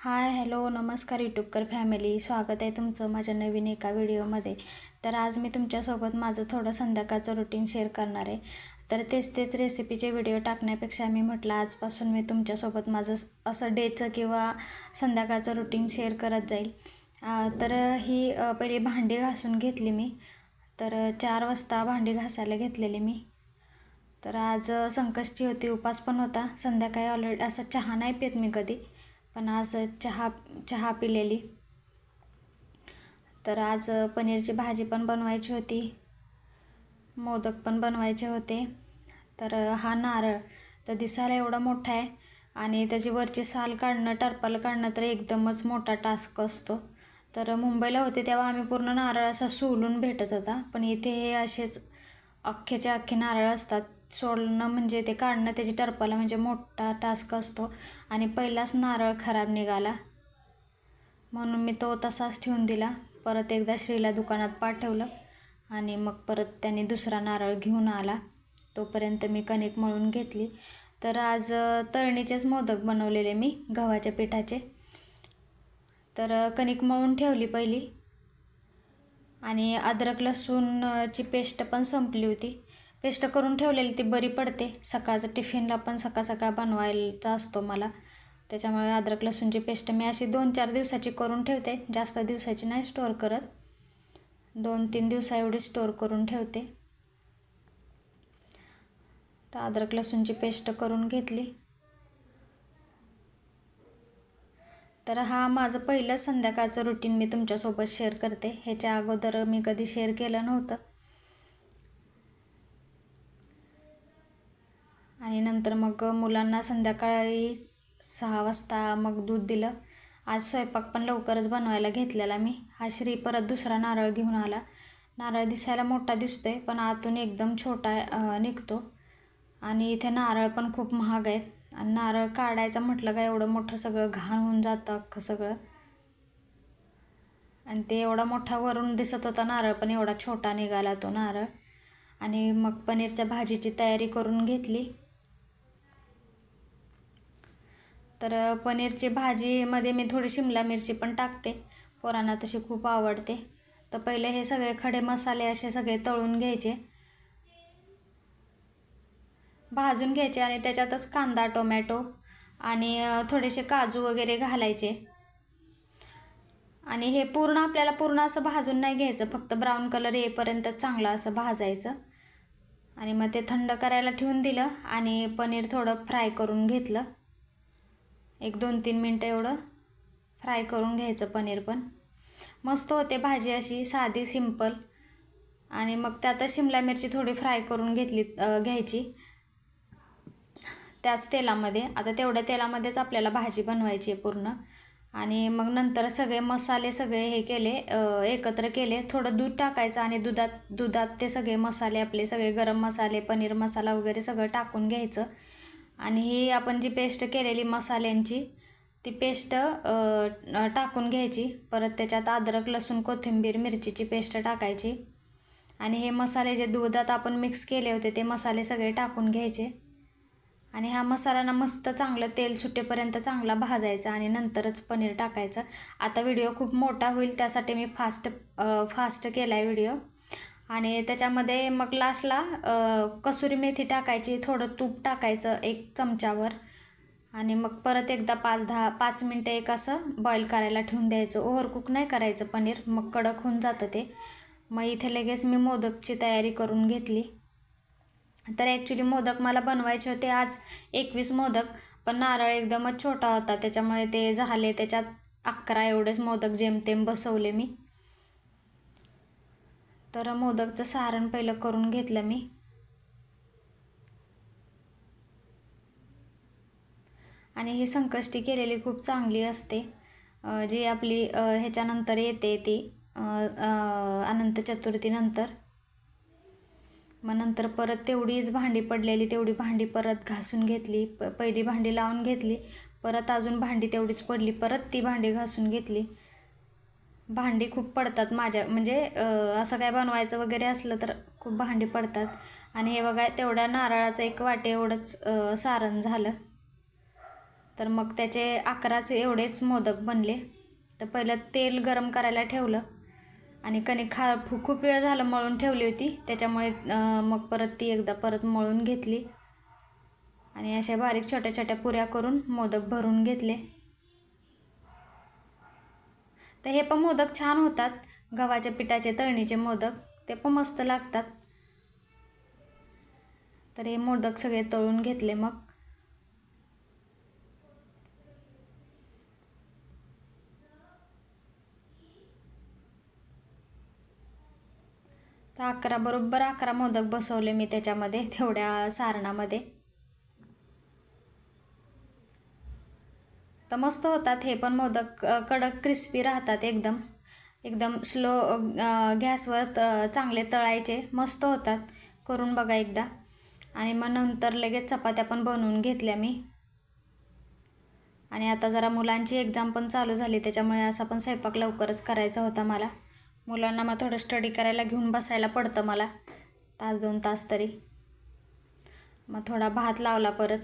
Hi hello नमस्कार यूट्यूबकर family. स्वागत आहे तुमचं माझ्या नवीन एका व्हिडिओमध्ये. तर आज मी तुमच्यासोबत माझं थोडं संध्याकाळचं रुटीन शेअर करणार आहे. तर तेच तेच रेसिपीचे व्हिडिओ टाकण्यापेक्षा मी म्हटलं आजपासून मी तुमच्यासोबत माझं असं डेचं किंवा संध्याकाळचं रुटीन शेअर करत जाईल. तर ही पहिली भांडी घासून घेतली मी. तर चार वाजता भांडी घासायला घेतलेली मी. तर आज संकष्टी होती उपास पण होता. संध्याकाळी ऑलरेडी असं चहा नाही पित मी कधी. पण आज चहा चहा पिलेली. तर आज पनीरची भाजी पण बनवायची होती. मोदक पण बनवायचे होते. तर हा नारळ तर दिसायला एवढा मोठा आहे आणि त्याची वरची साल काढणं टरपाल काढणं तर एकदमच मोठा टास्क असतो. तर मुंबईला होते तेव्हा आम्ही पूर्ण नारळ असा सोलून भेटत होता. पण इथे हे असेच अख्खेचे अख्खे नारळ असतात. सोडणं म्हणजे ते काढणं त्याची टरपाला म्हणजे मोठा टास्क असतो. आणि पहिलाच नारळ खराब निघाला. म्हणून मी तो तसाच ठेवून दिला. परत एकदा श्रीला दुकानात पाठवलं. आणि मग परत त्याने दुसरा नारळ घेऊन आला. तोपर्यंत मी कणिक मळून घेतली. तर आज तळणीचेच मोदक बनवलेले मी गव्हाच्या पिठाचे. तर कणिक मळून ठेवली पहिली. आणि अद्रक लसूणची पेस्ट पण संपली होती. पेस्ट करून ठेवलेली ती बरी पडते. सकाळचं टिफिनला पण सकाळ सकाळ बनवायचा असतो मला. त्याच्यामुळे अद्रक लसूणची पेस्ट मी अशी दोन चार दिवसाची करून ठेवते. जास्त दिवसाची नाही स्टोअर करत. दोन तीन दिवसा एवढी स्टोअर करून ठेवते. तर अद्रक लसूणची पेस्ट करून घेतली. तर हा माझं पहिलं संध्याकाळचं रुटीन मी तुमच्यासोबत शेअर करते. ह्याच्या अगोदर मी कधी शेअर केलं नव्हतं. आणि नंतर मग मुलांना संध्याकाळी सहा वाजता मग दूध दिलं. आज स्वयंपाक पण लवकरच बनवायला घेतलेला मी. हा श्री परत दुसरा नारळ घेऊन आला. नारळ दिसायला मोठा दिसतोय पण आतून एकदम छोटा निघतो. आणि इथे नारळ पण खूप महाग आहेत. आणि नारळ काढायचं म्हटलं का एवढं मोठं सगळं घाण होऊन जातं अख्खं सगळं. आणि ते एवढा मोठा वरून दिसत होता नारळ पण एवढा छोटा निघाला तो नारळ. आणि मग पनीरच्या भाजीची तयारी करून घेतली. तर पनीरची भाजीमध्ये मी थोडी शिमला मिरची पण टाकते. पोरांना तशी खूप आवडते. तर पहिले हे सगळे खडे मसाले असे सगळे तळून घ्यायचे. भाजून घ्यायचे आणि त्याच्यातच कांदा टोमॅटो आणि थोडेसे काजू वगैरे घालायचे. आणि हे पूर्ण आपल्याला पूर्ण असं भाजून नाही घ्यायचं. फक्त ब्राऊन कलर येईपर्यंत चांगलं असं भाजायचं. आणि मग ते थंड करायला ठेवून दिलं आणि पनीर थोडं फ्राय करून घेतलं. एक दोन तीन मिनटं एवढं फ्राय करून घ्यायचं पनीर पण. मस्त होते भाजी अशी साधी सिंपल. आणि मग त्यातच शिमला मिरची थोडी फ्राय करून घेतली घ्यायची. त्याच तेलामध्ये. आता तेवढ्या तेलामध्येच आपल्याला भाजी बनवायची आहे पूर्ण. आणि मग नंतर सगळे मसाले सगळे हे केले एकत्र केले. थोडं दूध टाकायचं आणि दुधात दुधात ते सगळे मसाले आपले सगळे गरम मसाले पनीर मसाला वगैरे सगळं टाकून घ्यायचं. आणि ही आपण जी पेस्ट केलेली मसाल्यांची ती पेस्ट टाकून घ्यायची. परत त्याच्यात अद्रक लसूण कोथिंबीर मिरचीची पेस्ट टाकायची. आणि हे मसाले जे दुधात आपण मिक्स केले होते ते मसाले सगळे टाकून घ्यायचे. आणि हा मसाला मस्त चांगलं तेल सुटेपर्यंत चांगला भाजायचा आणि नंतरच पनीर टाकायचं. आता व्हिडिओ खूप मोठा होईल त्यासाठी मी फास्ट फास्ट केला आहे व्हिडिओ आणि त्याच्यामध्ये मग लास्टला कसुरी मेथी टाकायची थोडं तूप टाकायचं एक चमच्यावर आणि मग परत एकदा पाच दहा पाच मिनटं एक असं बॉईल करायला ठेवून द्यायचं. ओव्हरकुक नाही करायचं पनीर मग कडक होऊन जातं ते. मग इथे लगेच मी मोदकची तयारी करून घेतली. तर ॲक्च्युली मोदक मला बनवायचे होते आज एकवीस मोदक पण नारळ एकदमच छोटा होता. त्याच्यामुळे ते झाले त्याच्यात अकरा एवढेच मोदक जेमतेम बसवले मी. तर मोदकचं सारण पहिलं करून घेतलं मी. आणि ही संकष्टी केलेली खूप चांगली असते. जी आपली ह्याच्यानंतर येते ती अनंत चतुर्थीनंतर मग नंतर परत तेवढीच भांडी पडलेली तेवढी भांडी परत घासून घेतली प पहिली भांडी लावून घेतली परत अजून भांडी तेवढीच पडली परत ती भांडी घासून घेतली. भांडी खूप पडतात माझ्या म्हणजे असं काय बनवायचं वगैरे असलं तर खूप भांडी पडतात. आणि हे बघा तेवढ्या नारळाचं एक वाटे एवढंच सारण झालं. तर मग त्याचे अकराच एवढेच मोदक बनले. तर पहिलं तेल गरम करायला ठेवलं. आणि कणिक खा खू- खूप वेळ झालं मळून ठेवली होती. त्याच्यामुळे मग परत ती एकदा परत मळून घेतली. आणि अशा बारीक छोट्या छोट्या पुऱ्या करून मोदक भरून घेतले. तर हे पण मोदक छान होतात. गव्हाच्या पिठाचे तळणीचे मोदक ते पण मस्त लागतात. तर हे मोदक सगळे तळून घेतले मग. तर अकरा बरोबर अकरा मोदक बसवले मी त्याच्यामध्ये तेवढ्या सारणामध्ये. तर मस्त होतात हे पण मोदक. कडक क्रिस्पी राहतात एकदम. एकदम स्लो गॅसवर त- चांगले तळायचे. मस्त होतात. करून बघा एकदा. आणि मग नंतर लगेच चपात्या पण बनवून घेतल्या मी. आणि आता जरा मुलांची एक्झाम पण चालू झाली त्याच्यामुळे असा पण स्वयंपाक लवकरच करायचा होता मला. मुलांना मग थोडं स्टडी करायला घेऊन बसायला पडतं मला. तास दोन तास तरी. मग थोडा भात लावला परत.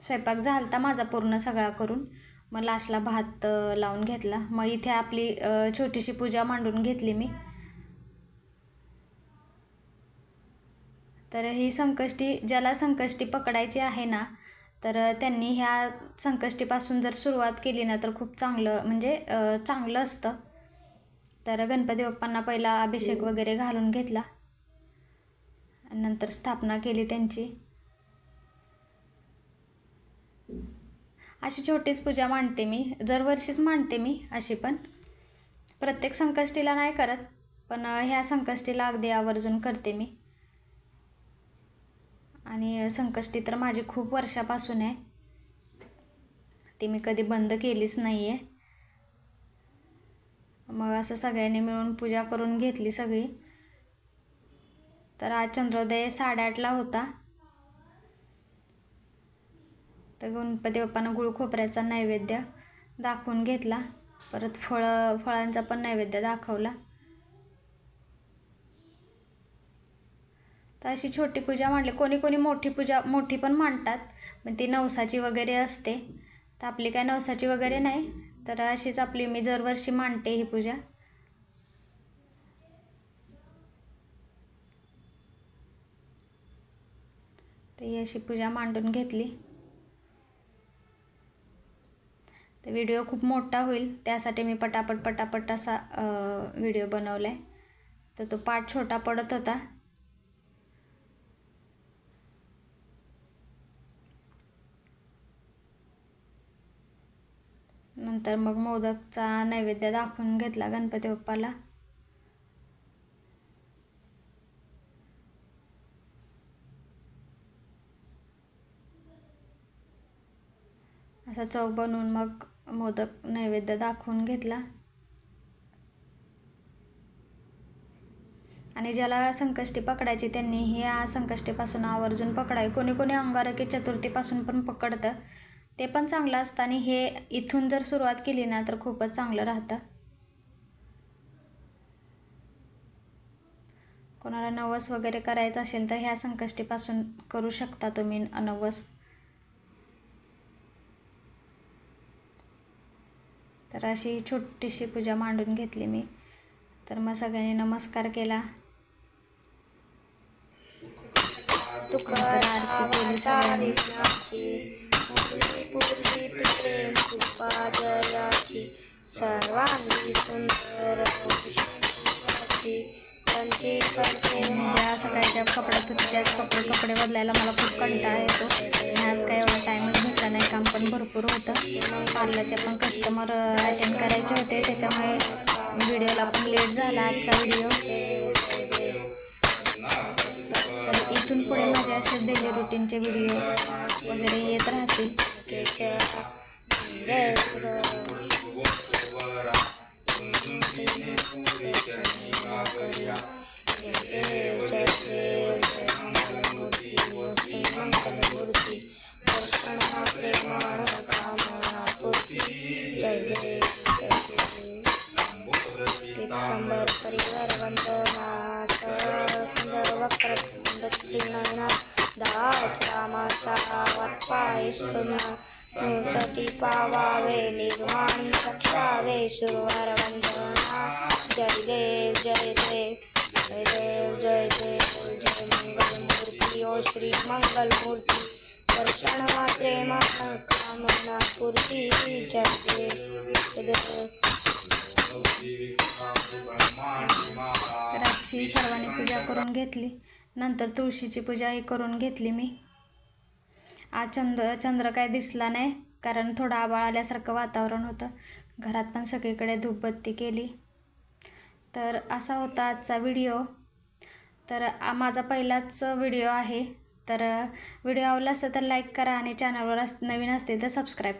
स्वयंपाक झाला होता माझा पूर्ण सगळा करून. मग लास्टला भात लावून घेतला. मग इथे आपली छोटीशी पूजा मांडून घेतली मी. तर ही संकष्टी ज्याला संकष्टी पकडायची आहे ना तर त्यांनी ह्या संकष्टीपासून जर सुरुवात केली ना तर खूप चांगलं म्हणजे चांगलं असतं. तर गणपती बाप्पांना पहिला अभिषेक वगैरे घालून घेतला. नंतर स्थापना केली त्यांची. अशी छोटीच पूजा मांडते मी. दरवर्षीच मांडते मी अशी पण. प्रत्येक संकष्टीला नाही करत पण ह्या संकष्टीला अगदी आवर्जून करते मी. आणि संकष्टी तर माझी खूप वर्षापासून आहे. ती मी कधी बंद केलीच नाही आहे मग असं सगळ्यांनी मिळून पूजा करून घेतली सगळी. तर आज चंद्रोदय साडेआठला होता. तर गणपती बाप्पांना गुळ खोबऱ्याचा नैवेद्य दाखवून घेतला. परत फळं फळांचा पण नैवेद्य दाखवला. तर अशी छोटी पूजा मांडली कोणी कोणी मोठी पूजा मोठी पण मांडतात पण ती नवसाची वगैरे असते. तर आपली काय नवसाची वगैरे नाही तर अशीच आपली मी दरवर्षी मांडते ही पूजा. तर ही अशी पूजा मांडून घेतली. तर व्हिडिओ खूप मोठा होईल. त्यासाठी मी पटापट पटापट असा व्हिडिओ बनवला आहे तर तो पाठ छोटा पडत होता. नंतर मग मोदकचा नैवेद्य दाखवून घेतला गणपती बाप्पाला. असा चौक बनवून मग मोदक नैवेद्य दाखवून घेतला. आणि ज्याला संकष्टी पकडायची त्यांनी ह्या संकष्टीपासून आवर्जून पकडाय. कोणी कोणी अंगारकी चतुर्थीपासून पण पकडतं. ते पण चांगलं असतं आणि हे इथून जर सुरुवात केली ना तर खूपच चांगलं राहतं. कोणाला नवस वगैरे करायचं असेल तर ह्या संकष्टीपासून करू शकता तुम्ही नवस तर अशी छोटीशी पूजा मांडून घेतली मी. तर मग सगळ्यांनी नमस्कार केला. आरती केली सगळ्यांनी सर्वांगी सुंदर मी ज्या सकाळच्या कपड्यात होते त्याच कपडे कपडे बदलायला मला खूप कंटाळा येतो. आज काय भरपूर होतं. पार्लरचे पण कस्टमर अटेंड करायचे होते. त्याच्यामुळे व्हिडिओला पण लेट झाला आजचा व्हिडिओ तर इथून पुढे माझे असे डेली रुटीनचे व्हिडिओ वगैरे येत राहतील. पितांबर पावावे निर्माण रक्षावे वंदना. जय देव जय देव जय देव जय देव जय मंगल मूर्ती ओ श्री मंगल मूर्ती दर्शन मात्रे कामना जय देव जय देव. तर अशी सर्वांनी पूजा करून घेतली. नंतर तुळशीची पूजाही करून घेतली मी. आज चंद्र चंद्र काय दिसला नाही कारण थोडं आबाळ आल्यासारखं वातावरण होतं. घरात पण सगळीकडे धूपबत्ती केली. तर असा होता आजचा व्हिडिओ. तर माझा पहिलाच व्हिडिओ आहे. तर व्हिडिओ आवडला असेल तर लाईक करा आणि चॅनलवर अस नवीन असतील तर सबस्क्राईब